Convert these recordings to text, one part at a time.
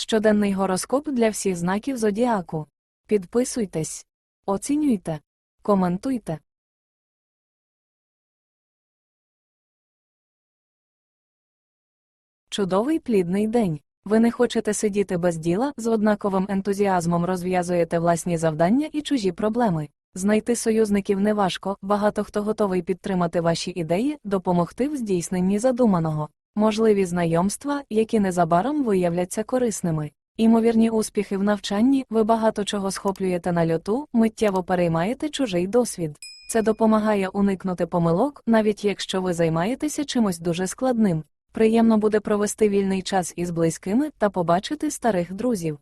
Щоденний гороскоп для всіх знаків зодіаку. Підписуйтесь, оцінюйте, коментуйте. Чудовий плідний день. Ви не хочете сидіти без діла, з однаковим ентузіазмом розв'язуєте власні завдання і чужі проблеми. Знайти союзників неважко, багато хто готовий підтримати ваші ідеї, допомогти в здійсненні задуманого. Можливі знайомства, які незабаром виявляться корисними. Імовірні успіхи в навчанні, ви багато чого схоплюєте на льоту, миттєво переймаєте чужий досвід. Це допомагає уникнути помилок, навіть якщо ви займаєтеся чимось дуже складним. Приємно буде провести вільний час із близькими та побачити старих друзів.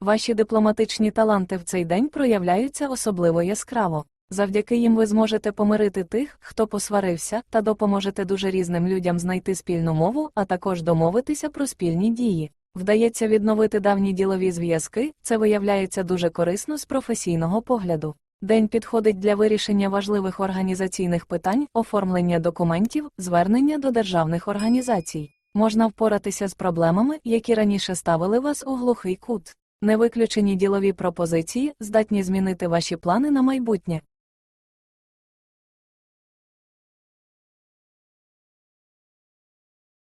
Ваші дипломатичні таланти в цей день проявляються особливо яскраво. Завдяки їм ви зможете помирити тих, хто посварився, та допоможете дуже різним людям знайти спільну мову, а також домовитися про спільні дії. Вдається відновити давні ділові зв'язки, це виявляється дуже корисно з професійного погляду. День підходить для вирішення важливих організаційних питань, оформлення документів, звернення до державних організацій. Можна впоратися з проблемами, які раніше ставили вас у глухий кут. Невиключені ділові пропозиції здатні змінити ваші плани на майбутнє.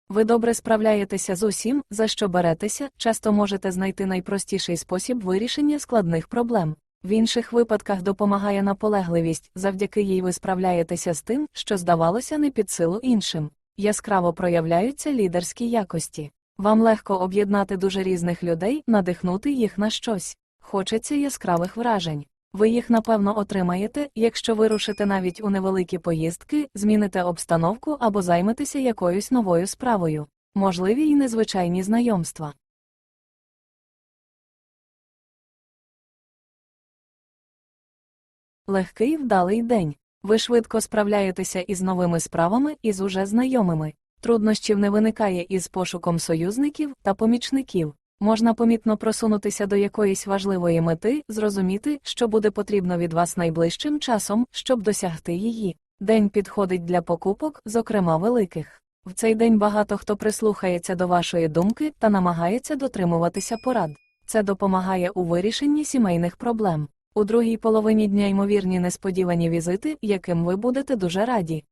Ви добре справляєтеся з усім, за що беретеся, часто можете знайти найпростіший спосіб вирішення складних проблем. В інших випадках допомагає наполегливість, завдяки їй ви справляєтеся з тим, що здавалося не під силу іншим. Яскраво проявляються лідерські якості. Вам легко об'єднати дуже різних людей, надихнути їх на щось. Хочеться яскравих вражень. Ви їх напевно отримаєте, якщо вирушите навіть у невеликі поїздки, зміните обстановку або займетеся якоюсь новою справою. Можливі й незвичайні знайомства. Легкий вдалий день. Ви швидко справляєтеся із новими справами і з уже знайомими. Труднощів не виникає із пошуком союзників та помічників. Можна помітно просунутися до якоїсь важливої мети, зрозуміти, що буде потрібно від вас найближчим часом, щоб досягти її. День підходить для покупок, зокрема великих. В цей день багато хто прислухається до вашої думки та намагається дотримуватися порад. Це допомагає у вирішенні сімейних проблем. У другій половині дня ймовірні несподівані візити, яким ви будете дуже раді.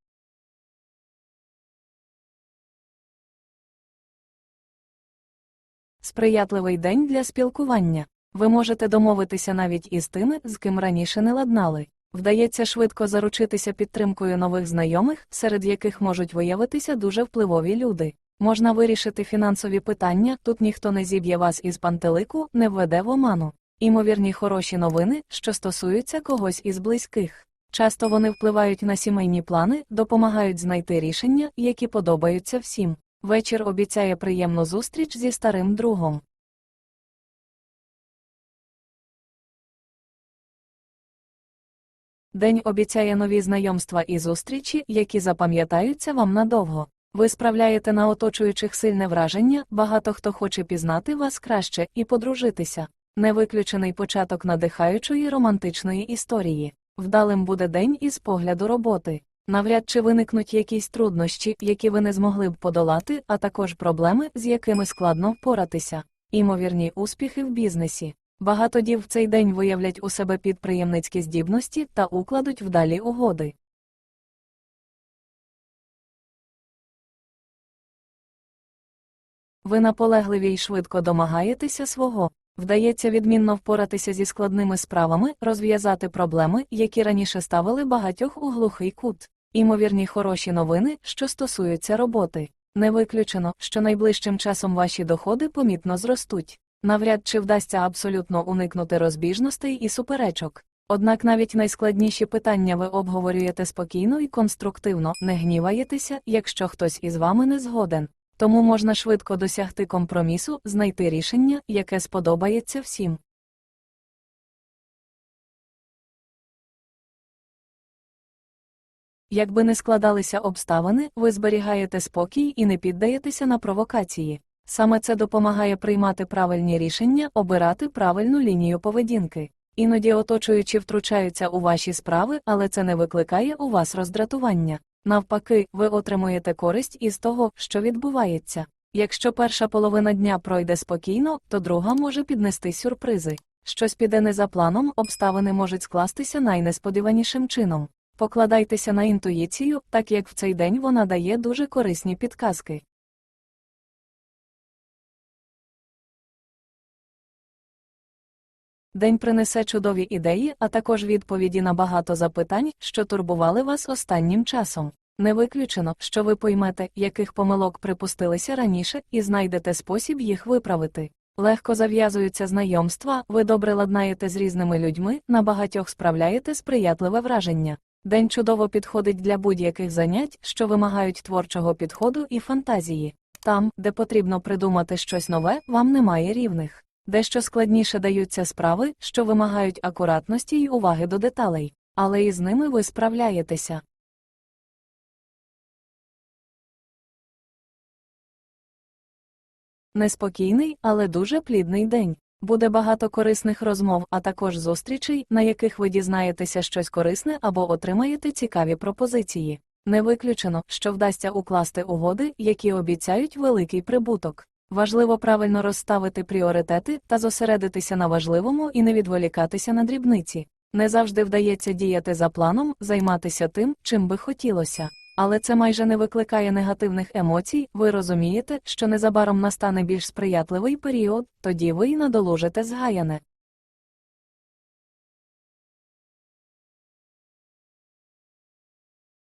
Сприятливий день для спілкування. Ви можете домовитися навіть із тими, з ким раніше не ладнали. Вдається швидко заручитися підтримкою нових знайомих, серед яких можуть виявитися дуже впливові люди. Можна вирішити фінансові питання, тут ніхто не зіб'є вас із пантелику, не введе в оману. Імовірні хороші новини, що стосуються когось із близьких. Часто вони впливають на сімейні плани, допомагають знайти рішення, які подобаються всім. Вечір обіцяє приємну зустріч зі старим другом. День обіцяє нові знайомства і зустрічі, які запам'ятаються вам надовго. Ви справляєте на оточуючих сильне враження, багато хто хоче пізнати вас краще і подружитися. Невиключений початок надихаючої романтичної історії. Вдалим буде день із погляду роботи. Навряд чи виникнуть якісь труднощі, які ви не змогли б подолати, а також проблеми, з якими складно впоратися. Імовірні успіхи в бізнесі. Багато дів в цей день виявлять у себе підприємницькі здібності та укладуть вдалі угоди. Ви наполегливі й швидко домагаєтеся свого. Вдається відмінно впоратися зі складними справами, розв'язати проблеми, які раніше ставили багатьох у глухий кут. Імовірні хороші новини, що стосуються роботи. Не виключено, що найближчим часом ваші доходи помітно зростуть. Навряд чи вдасться абсолютно уникнути розбіжностей і суперечок. Однак навіть найскладніші питання ви обговорюєте спокійно і конструктивно, не гніваєтеся, якщо хтось із вами не згоден. Тому можна швидко досягти компромісу, знайти рішення, яке сподобається всім. Якби не складалися обставини, ви зберігаєте спокій і не піддаєтеся на провокації. Саме це допомагає приймати правильні рішення, обирати правильну лінію поведінки. Іноді оточуючі втручаються у ваші справи, але це не викликає у вас роздратування. Навпаки, ви отримуєте користь із того, що відбувається. Якщо перша половина дня пройде спокійно, то друга може піднести сюрпризи. Щось піде не за планом, обставини можуть скластися найнесподіванішим чином. Покладайтеся на інтуїцію, так як в цей день вона дає дуже корисні підказки. День принесе чудові ідеї, а також відповіді на багато запитань, що турбували вас останнім часом. Не виключено, що ви поймете, яких помилок припустилися раніше, і знайдете спосіб їх виправити. Легко зав'язуються знайомства, ви добре ладнаєте з різними людьми, на багатьох справляєте сприятливе враження. День чудово підходить для будь-яких занять, що вимагають творчого підходу і фантазії. Там, де потрібно придумати щось нове, вам немає рівних. Дещо складніше даються справи, що вимагають акуратності й уваги до деталей, але із ними ви справляєтеся. Неспокійний, але дуже плідний день. Буде багато корисних розмов, а також зустрічей, на яких ви дізнаєтеся щось корисне або отримаєте цікаві пропозиції. Не виключено, що вдасться укласти угоди, які обіцяють великий прибуток. Важливо правильно розставити пріоритети та зосередитися на важливому і не відволікатися на дрібниці. Не завжди вдається діяти за планом, займатися тим, чим би хотілося. Але це майже не викликає негативних емоцій, ви розумієте, що незабаром настане більш сприятливий період, тоді ви й надолужите згаяне.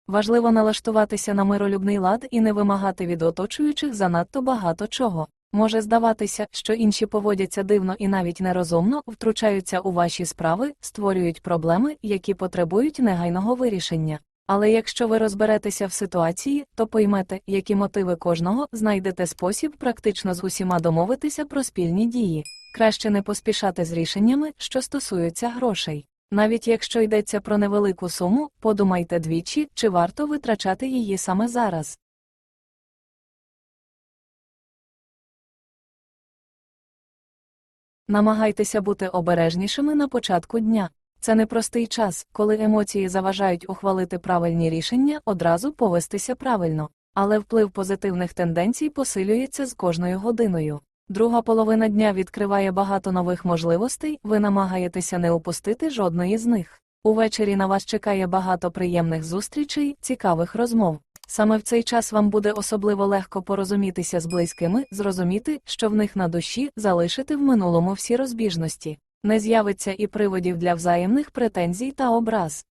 Важливо налаштуватися на миролюбний лад і не вимагати від оточуючих занадто багато чого. Може здаватися, що інші поводяться дивно і навіть нерозумно, втручаються у ваші справи, створюють проблеми, які потребують негайного вирішення. Але якщо ви розберетеся в ситуації, то поймете, які мотиви кожного, знайдете спосіб практично з усіма домовитися про спільні дії. Краще не поспішати з рішеннями, що стосуються грошей. Навіть якщо йдеться про невелику суму, подумайте двічі, чи варто витрачати її саме зараз. Намагайтеся бути обережнішими на початку дня. Це непростий час, коли емоції заважають ухвалити правильні рішення, одразу повестися правильно, але вплив позитивних тенденцій посилюється з кожною годиною. Друга половина дня відкриває багато нових можливостей, ви намагаєтеся не упустити жодної з них. Увечері на вас чекає багато приємних зустрічей, цікавих розмов. Саме в цей час вам буде особливо легко порозумітися з близькими, зрозуміти, що в них на душі залишити в минулому всі розбіжності. Не з'явиться і приводів для взаємних претензій та образ.